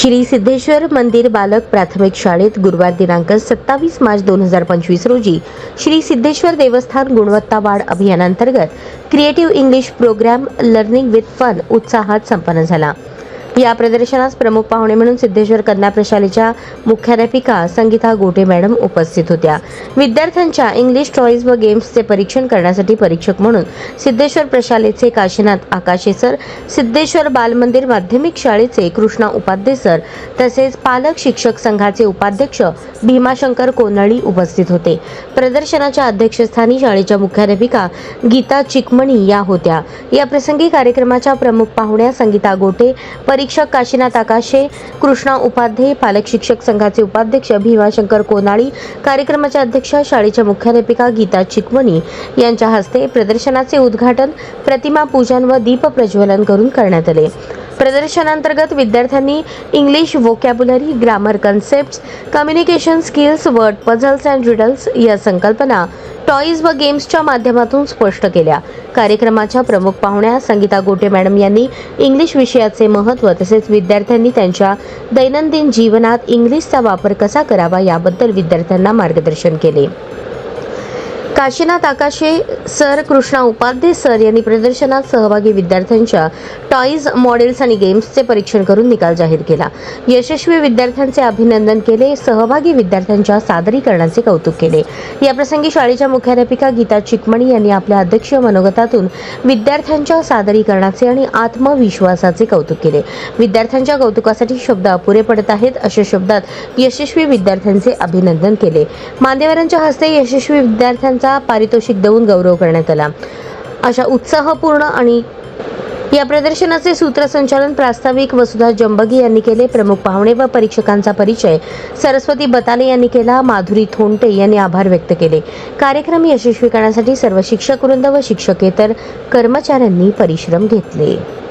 श्री सिद्धेश्वर मंदिर बालक प्राथमिक शाळेत गुरुवार दिनांक सत्तावीस मार्च दोन हजार पंचवीस रोजी श्री सिद्धेश्वर देवस्थान गुणवत्ता वाढ अभियानांतर्गत creative English programme learning with fun उत्साहात संपन्न झाला. या प्रदर्शनास प्रमुख पाहुणे म्हणून सिद्धेश्वर कन्या प्रशालेच्या मुख्याध्यापिका संगीता गोटे मॅडम उपस्थित होत्या. विद्यार्थ्यांच्या इंग्लिश टॉईज व गेम्सचे परीक्षण करण्यासाठी परीक्षक म्हणून सिद्धेश्वर प्रशालेचे काशीनाथ आकाशे सर सिद्धेश्वर बालमंदिर माध्यमिक शाळेचे कृष्णा उपाध्ये सर तसेच पालक शिक्षक संघाचे उपाध्यक्ष भीमाशंकर कोनळी उपस्थित होते. प्रदर्शनाच्या अध्यक्षस्थानी शाळेच्या मुख्याध्यापिका गीता चिकमणी या होत्या. या प्रसंगी कार्यक्रमाच्या प्रमुख पाहुण्या संगीता गोटे परीक्षक काशीनाथ आकाशे कृष्णा उपाध्ये पालक शिक्षक संघाचे उपाध्यक्ष भीमाशंकर कोनाळी कार्यक्रमाच्या अध्यक्षा शाळेच्या मुख्याध्यापिका गीता चिकमणी यांच्या हस्ते प्रदर्शनाचे उद्घाटन प्रतिमा पूजन व दीप प्रज्वलन करून करण्यात आले. प्रदर्शनांतर्गत विद्यार्थ्यांनी English vocabulary grammar concept communication skills word puzzles and riddles या संकल्पना टॉईज व गेम्सच्या माध्यमातून स्पष्ट केल्या. कार्यक्रमाच्या प्रमुख पाहुण्या संगीता गोटे मॅडम यांनी इंग्लिश विषयाचे महत्त्व तसेच विद्यार्थ्यांनी त्यांच्या दैनंदिन जीवनात इंग्लिशचा वापर कसा करावा याबद्दल विद्यार्थ्यांना मार्गदर्शन केले. काशीनाथ आकाशे सर कृष्णा उपाध्ये सर यांनी प्रदर्शनात सहभागी विद्यार्थ्यांच्या टॉईज मॉडेल्स आणि गेम्सचे परीक्षण करून निकाल जाहीर केला. यशस्वी विद्यार्थ्यांचे अभिनंदन केले सहभागी विद्यार्थ्यांच्या सादरीकरणाचे कौतुक केले. याप्रसंगी शाळेच्या मुख्याध्यापिका गीता चिकमणी यांनी आपल्या अध्यक्षीय मनोगतातून विद्यार्थ्यांच्या सादरीकरणाचे आणि आत्मविश्वासाचे कौतुक केले. विद्यार्थ्यांच्या कौतुकासाठी शब्द अपुरे पडत आहेत अशा शब्दात यशस्वी विद्यार्थ्यांचे अभिनंदन केले. मान्यवरांच्या हस्ते यशस्वी विद्यार्थ्यांचा पारितोषिक देऊन गौरव करण्यात आला. अशा उत्साहपूर्ण आणि या प्रदर्शनाचे सूत्रसंचालन प्रास्ताविक वसुधा जंबगी यांनी केले. प्रमुख पाहुणे व परीक्षकांचा परिचय सरस्वती बताले यांनी केला. माधुरी थोंटे यांनी आभार व्यक्त केले. कार्यक्रम यशस्वी करण्यासाठी सर्व शिक्षक वृंद व शिक्षकेतर कर्मचाऱ्यांनी परिश्रम घेतले.